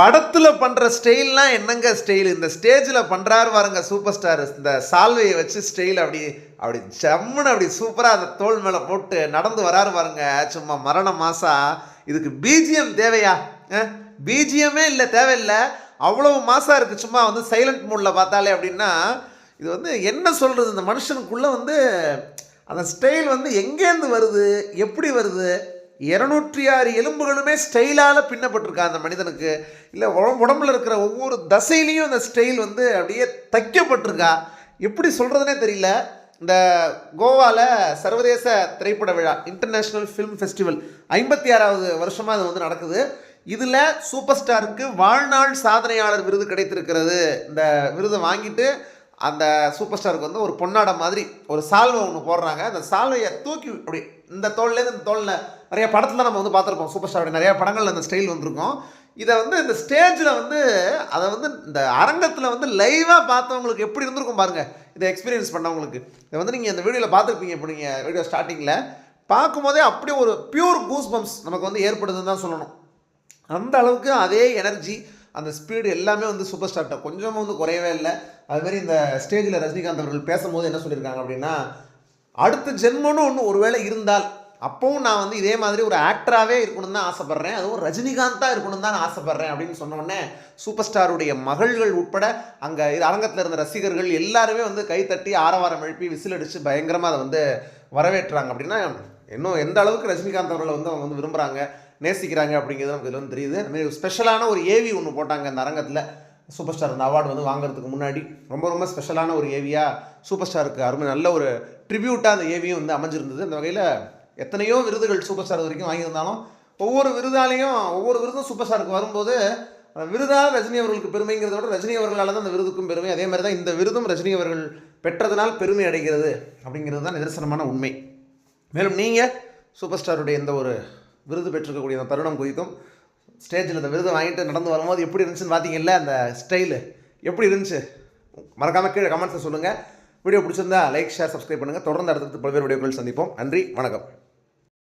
படத்தில் பண்ணுற ஸ்டைல்லாம் என்னங்க ஸ்டைல் இந்த ஸ்டேஜில் பண்ணுறாரு பாருங்க சூப்பர் ஸ்டார் இந்த சால்வையை வச்சு ஸ்டைல் அப்படி அப்படி ஜம்முன்னு அப்படி சூப்பராக அந்த தோல் மேலே போட்டு நடந்து வராரு பாருங்க. சும்மா மரண மாசா. இதுக்கு பிஜிஎம் தேவையா? பிஜிஎம்மே இல்லை தேவையில்லை. அவ்வளோ மாசாக இருக்குது சும்மா வந்து சைலண்ட் மூடில் பார்த்தாலே அப்படின்னா இது வந்து என்ன சொல்கிறது இந்த மனுஷனுக்குள்ளே வந்து அந்த ஸ்டைல் வந்து எங்கேருந்து வருது? எப்படி வருது? இரநூற்றி ஆறு எலும்புகளுமே ஸ்டைலால் பின்னப்பட்டிருக்கா அந்த மனிதனுக்கு. இல்லை உடம்புல இருக்கிற ஒவ்வொரு தசையிலையும் அந்த ஸ்டைல் வந்து அப்படியே தைக்கப்பட்டிருக்கா. எப்படி சொல்கிறதுனே தெரியல. இந்த கோவாவில் சர்வதேச திரைப்பட விழா இன்டர்நேஷ்னல் ஃபிலிம் ஃபெஸ்டிவல் ஐம்பத்தி ஆறாவது வருஷமாக அது வந்து நடக்குது. இதில் சூப்பர் ஸ்டாருக்கு வாழ்நாள் சாதனையாளர் விருது கிடைத்திருக்கிறது. இந்த விருதை வாங்கிட்டு அந்த சூப்பர் ஸ்டாருக்கு வந்து ஒரு பொன்னாடை மாதிரி ஒரு சால்வை ஒன்று போடுறாங்க. அந்த சால்வையை தூக்கி அப்படி இந்த தோல்லேருந்து இந்த தோலில் நிறைய படத்தில் நம்ம வந்து பார்த்துருப்போம். சூப்பர் ஸ்டார் நிறைய படங்களில் அந்த ஸ்டைல் வந்திருக்கும். இதை வந்து இந்த ஸ்டேஜில் வந்து அதை வந்து இந்த அரங்கத்தில் வந்து லைவாக பார்த்தவங்களுக்கு எப்படி இருந்திருக்கும் பாருங்கள் இதை எக்ஸ்பீரியன்ஸ் பண்ணவங்களுக்கு. இதை வந்து நீங்கள் இந்த வீடியோவில் பார்த்துருப்பீங்க இப்போ நீங்கள் வீடியோ ஸ்டார்டிங்கில் பார்க்கும்போதே அப்படியே ஒரு பியூர் கூஸ் பம்ப்ஸ் நமக்கு வந்து ஏற்படுதுன்னு தான் சொல்லணும். அந்த அளவுக்கு அதே எனர்ஜி அந்த ஸ்பீடு எல்லாமே வந்து சூப்பர் ஸ்டார்ட்ட கொஞ்சமும் வந்து குறையவே இல்லை. அதுமாரி இந்த ஸ்டேஜில் ரஜினிகாந்த் அவர்கள் பேசும்போது என்ன சொல்லியிருக்காங்க அப்படின்னா அடுத்த ஜென்மனும் ஒன்று ஒருவேளை இருந்தால் அப்பவும் நான் வந்து இதே மாதிரி ஒரு ஆக்டராகவே இருக்கணும்னு தான் ஆசைப்பட்றேன். அதுவும் ரஜினிகாந்தாக இருக்கணும்னு தான் ஆசைப்பட்றேன் அப்படின்னு சொன்னோடனே சூப்பர் ஸ்டாருடைய மகள்கள் உட்பட அங்கே அரங்கத்தில் இருந்த ரசிகர்கள் எல்லாருமே வந்து கைத்தட்டி ஆரவாரம் எழுப்பி விசில் அடித்து பயங்கரமாக அதை வந்து வரவேற்றாங்க அப்படின்னா இன்னும் எந்த அளவுக்கு ரஜினிகாந்த் அவர்களை வந்து அவங்க வந்து விரும்புகிறாங்க நேசிக்கிறாங்க அப்படிங்கிறது நமக்கு இதில் வந்து தெரியுது. அதுமாரி ஸ்பெஷலான ஒரு ஏவி ஒன்று போட்டாங்க அந்த அரங்கத்தில். சூப்பர் ஸ்டார் அந்த அவார்டு வந்து வாங்குறதுக்கு முன்னாடி. ரொம்ப ரொம்ப ஸ்பெஷலான ஒரு ஏவியாக சூப்பர் ஸ்டாருக்கு அருமை நல்ல ஒரு ட்ரிபியூட்டாக அந்த ஏவியும் வந்து அமைஞ்சிருந்தது. அந்த வகையில் எத்தனையோ விருதுகள் சூப்பர் ஸ்டார் வரைக்கும் வாங்கியிருந்தாலும் ஒவ்வொரு விருதாலையும் ஒவ்வொரு விருதும் சூப்பர் ஸ்டாருக்கு வரும்போது அந்த விருதாக ரஜினி அவர்களுக்கு பெருமைங்கிறத விட ரஜினி அவர்களால் தான் அந்த விருதுக்கும் பெருமை. அதே மாதிரி தான் இந்த விருதும் ரஜினி அவர்கள் பெற்றதனால் பெருமை அடைகிறது அப்படிங்கிறது தான் நிதர்சனமான உண்மை. மேலும் நீங்கள் சூப்பர் ஸ்டாருடைய எந்த ஒரு விருது பெற்றிருக்கக்கூடிய அந்த தருணம் குறித்தும் ஸ்டேஜில் இந்த விருதை வாங்கிட்டு நடந்து வரும்போது எப்படி இருந்துச்சுன்னு பார்த்தீங்கல்ல அந்த ஸ்டைலு எப்படி இருந்துச்சு? மறக்காமல் கீழே கமெண்ட்ஸை சொல்லுங்கள் வீடியோ பிடிச்சிருந்தா லைக் ஷேர் சப்ஸ்கிரைப் பண்ணுங்கள் தொடர்ந்து அடுத்தடுத்து பல்வேறு வீடியோக்கள் சந்திப்போம். நன்றி வணக்கம்.